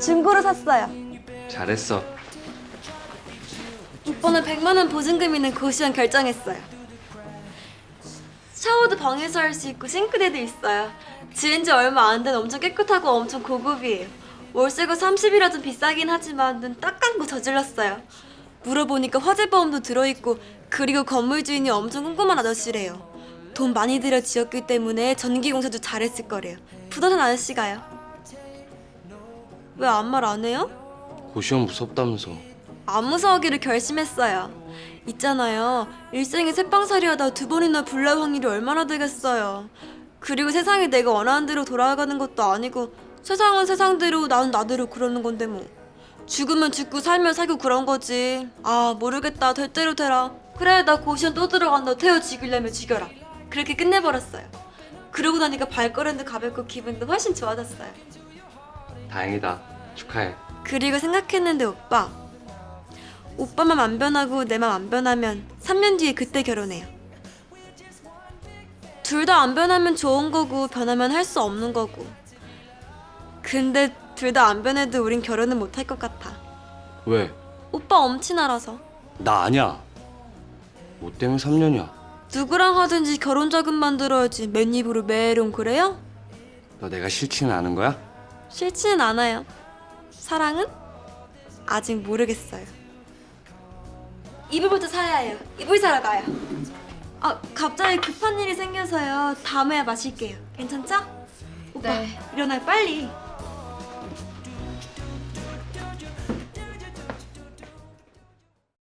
중고로 샀어요. 잘했어. 오빠는 100만 원 보증금 있는 고시원 결정했어요. 샤워도 방에서 할 수 있고 싱크대도 있어요. 지은 지 얼마 안 된 엄청 깨끗하고 엄청 고급이에요. 월세가 30이라 좀 비싸긴 하지만 눈 딱 감고 저질렀어요. 물어보니까 화재보험도 들어있고 그리고 건물 주인이 엄청 꼼꼼한 아저씨래요. 돈 많이 들여 지었기 때문에 전기공사도 잘했을 거래요. 부동산 아저씨가요. 왜 아무 말 안 해요? 고시원 무섭다면서. 안 무서워하기로 결심했어요. 있잖아요. 일생에 새빵살이 하다 두 번이나 불날 확률이 얼마나 되겠어요. 그리고 세상이 내가 원하는 대로 돌아가는 것도 아니고 세상은 세상대로 나는 나대로 그러는 건데 뭐. 죽으면 죽고 살면 살고 그런 거지. 아 모르겠다. 될 대로 되라. 그래 나 고시원 또 들어간다. 태워 죽이려면 죽여라. 그렇게 끝내버렸어요. 그러고 나니까 발걸음도 가볍고 기분도 훨씬 좋아졌어요. 다행이다. 축하해. 그리고 생각했는데 오빠 오빠 맘 안 변하고 내 맘 안 변하면 3년 뒤에 그때 결혼해요 둘 다 안 변하면 좋은 거고 변하면 할 수 없는 거고 근데 둘 다 안 변해도 우린 결혼은 못 할 것 같아 왜? 오빠 엄친아라서 나 아니야. 뭐 때문에 3년이야. 누구랑 하든지 결혼 자금 만들어야지 맨입으로 메롱 그래요? 너 내가 싫지는 않은 거야? 싫지는 않아요. 사랑은? 아직 모르겠어요. 이불부터 사야 해요. 이불 사러 가요. 아 갑자기 급한 일이 생겨서요. 다음에 마실게요. 괜찮죠? 오빠 네. 일어나요. 빨리